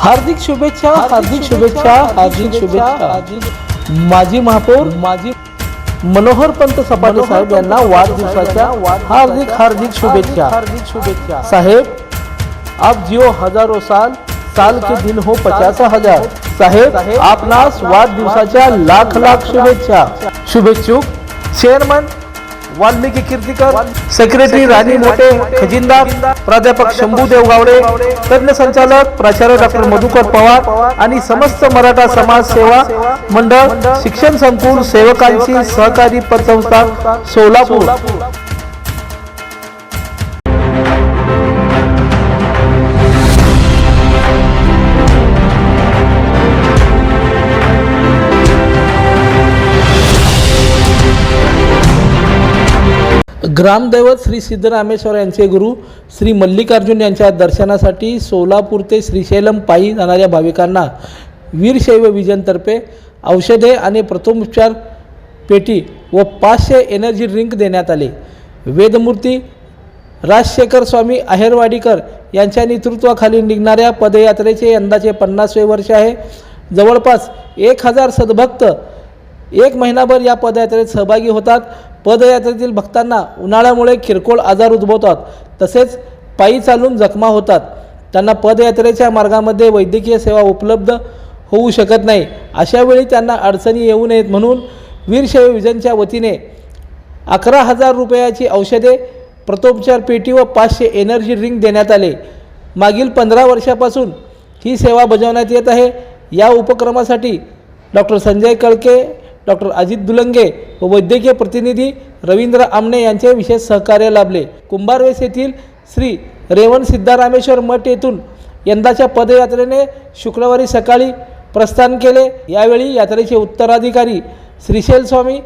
हार्दिक शुभेच्छा हार्दिक शुभेच्छा हार्दिक शुभेच्छा माजी महापौर माजी मनोहर पंत सपाटे साहेब यांना वाढदिवसाच्या हार्दिक हार्दिक शुभेच्छा. हार्दिक शुभेच्छा. साहेब आप जियो हजारो साल साल के दिन हो पचास हज़ार. साहेब आपणास वाढदिवसाच्या लाख लाख शुभेच्छा. शुभेच्छुक. चेअरमन वाल्मिकी कीर्तिकर सेक्रेटरी राणी मोठे खजिनदार प्राध्यापक शंभू देवगावडे तज्ञ संचालक प्राचार्य डॉक्टर मधुकर पवार आणि समस्त मराठा समाज सेवा मंडळ शिक्षण संकुल सेवकांची सहकारी पतसंस्था सोलापूर. ग्रामदैवत श्री सिद्धरामेश्वर यांचे गुरु श्री मल्लिकार्जुन यांच्या दर्शनासाठी सोलापूर ते श्रीशैलम पायी जाणाऱ्या भाविकांना वीरशैव विजनतर्फे औषधे आणि प्रथमोपचार पेटी व पाचशे एनर्जी ड्रिंक देण्यात आले. वेदमूर्ती राजशेखर स्वामी आहेरवाडीकर यांच्या नेतृत्वाखाली निघणाऱ्या पदयात्रेचे यंदाचे पन्नासवे वर्ष आहे. जवळपास एक हजार सद्भक्त एक महिनाभर या पदयात्रेत सहभागी होतात. पदयात्रेतील भक्तांना उन्हाळ्यामुळे किरकोळ आजार उद्भवतात. तसेच पायी चालून जखमा होतात. त्यांना पदयात्रेच्या मार्गामध्ये वैद्यकीय सेवा उपलब्ध होऊ शकत नाही. अशावेळी त्यांना अडचणी येऊ नयेत म्हणून वीरशैव विजनच्या वतीने अकरा हजार रुपयाची औषधे प्रथोपचार पेटी व पाचशे एनर्जी ड्रिंक देण्यात आले. मागील पंधरा वर्षापासून ही सेवा बजावण्यात येत आहे. या उपक्रमासाठी डॉक्टर संजय कळके डॉक्टर अजित दुलंगे व वैद्यकीय प्रतिनिधी रवींद्र आमणे यांचे विशेष सहकार्य लाभले. कुंभारवेस येथील श्री रेवण सिद्धारामेश्वर मठ येथून यंदाच्या पदयात्रेने शुक्रवारी सकाळी प्रस्थान केले. यावेळी यात्रेचे उत्तराधिकारी श्रीशैल स्वामी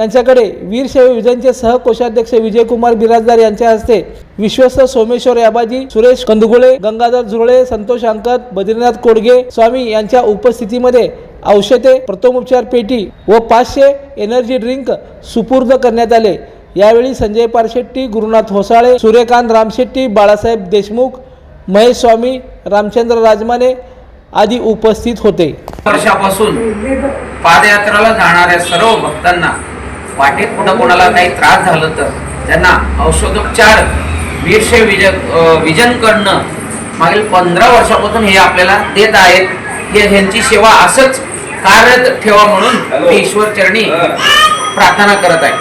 यांच्याकडे वीरशैव विजनचे सहकोषाध्यक्ष विजयकुमार बिराजदार यांच्या हस्ते विश्वस्त सोमेश्वर याबाजी सुरेश कंदगुळे गंगाधर झुरळे संतोष अंकत बद्रीनाथ कोडगे स्वामी यांच्या उपस्थितीमध्ये औषधे प्रथमोपचार पेटी व पाचशे एनर्जी ड्रिंक सुपूर्द करण्यात आले. यावेळी संजय पारशेट्टी गुरुनाथ होसाळे सूर्यकांत रामशेट्टी बाळासाहेब देशमुख महेश स्वामी रामचंद्र राजमाने आदी उपस्थित होते. वर्षापासून पादयात्राला जाणाऱ्या सर्व भक्तांना वाटेत कुठं कोणाला काही त्रास झालं तर त्यांना औषधोपचार वीरशे विजन विजन करणं मागील पंधरा वर्षापासून हे आपल्याला देत आहेत. हे ह्यांची सेवा असंच कार्यरत ठेवा म्हणून मी ईश्वर चरणी प्रार्थना करत आहे.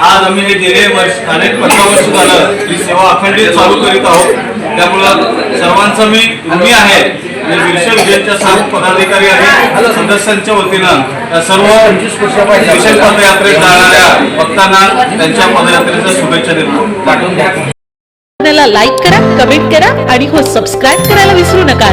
आज आम्ही हे गेले वर्ष अनेक पंधरा वर्ष झालं ही सेवा अखंडित चालू करीत आहोत. त्यामुळं सर्वांचं मी ऋणी आहे. आणि विरशे सर्व पदाधिकारी आणि सदस्यांच्या वतीनं सर्व विशेष पदयात्रेत जाणाऱ्या भक्तांना त्यांच्या पदयात्रेच्या शुभेच्छा देतो. वाटून द्या. लाईक करा कमेंट करा आणि हो सबस्क्राईब करायला विसरू नका.